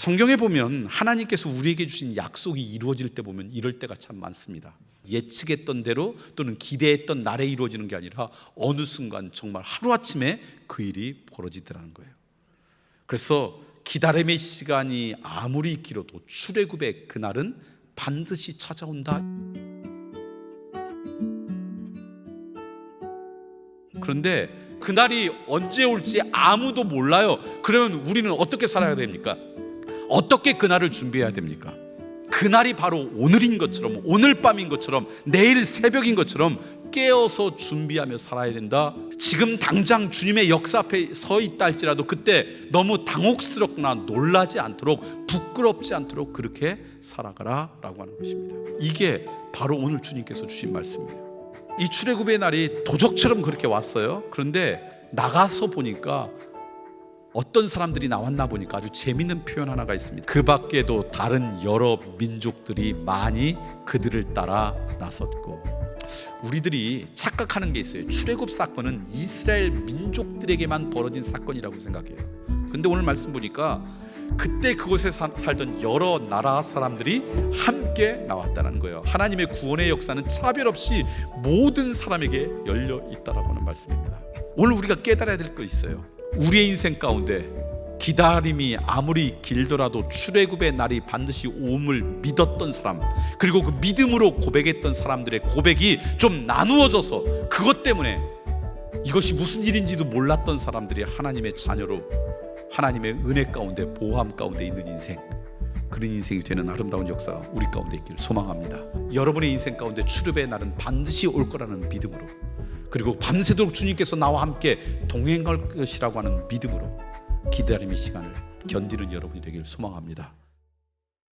성경에 보면 하나님께서 우리에게 주신 약속이 이루어질 때 보면 이럴 때가 참 많습니다. 예측했던 대로 또는 기대했던 날에 이루어지는 게 아니라 어느 순간 정말 하루아침에 그 일이 벌어지더라는 거예요. 그래서 기다림의 시간이 아무리 길어도 출애굽의 그날은 반드시 찾아온다. 그런데 그날이 언제 올지 아무도 몰라요. 그러면 우리는 어떻게 살아야 됩니까? 어떻게 그날을 준비해야 됩니까? 그날이 바로 오늘인 것처럼 오늘 밤인 것처럼 내일 새벽인 것처럼 깨어서 준비하며 살아야 된다. 지금 당장 주님의 역사 앞에 서 있다 할지라도 그때 너무 당혹스럽거나 놀라지 않도록 부끄럽지 않도록 그렇게 살아가라 라고 하는 것입니다. 이게 바로 오늘 주님께서 주신 말씀이에요. 이 출애굽의 날이 도적처럼 그렇게 왔어요. 그런데 나가서 보니까 어떤 사람들이 나왔나 보니까 아주 재밌는 표현 하나가 있습니다. 그 밖에도 다른 여러 민족들이 많이 그들을 따라 나섰고 우리들이 착각하는 게 있어요. 출애굽 사건은 이스라엘 민족들에게만 벌어진 사건이라고 생각해요. 근데 오늘 말씀 보니까 그때 그곳에 사- 살던 여러 나라 사람들이 함께 나왔다는 거예요. 하나님의 구원의 역사는 차별 없이 모든 사람에게 열려 있다라고 하는 말씀입니다. 오늘 우리가 깨달아야 될 거 있어요. 우리의 인생 가운데 기다림이 아무리 길더라도 출애굽의 날이 반드시 오음을 믿었던 사람 그리고 그 믿음으로 고백했던 사람들의 고백이 좀 나누어져서 그것 때문에 이것이 무슨 일인지도 몰랐던 사람들이 하나님의 자녀로 하나님의 은혜 가운데 보호함 가운데 있는 인생 그런 인생이 되는 아름다운 역사 우리 가운데 있기를 소망합니다. 여러분의 인생 가운데 출애굽의 날은 반드시 올 거라는 믿음으로 그리고 밤새도록 주님께서 나와 함께 동행할 것이라고 하는 믿음으로 기다림의 시간을 견디는 여러분이 되기를 소망합니다.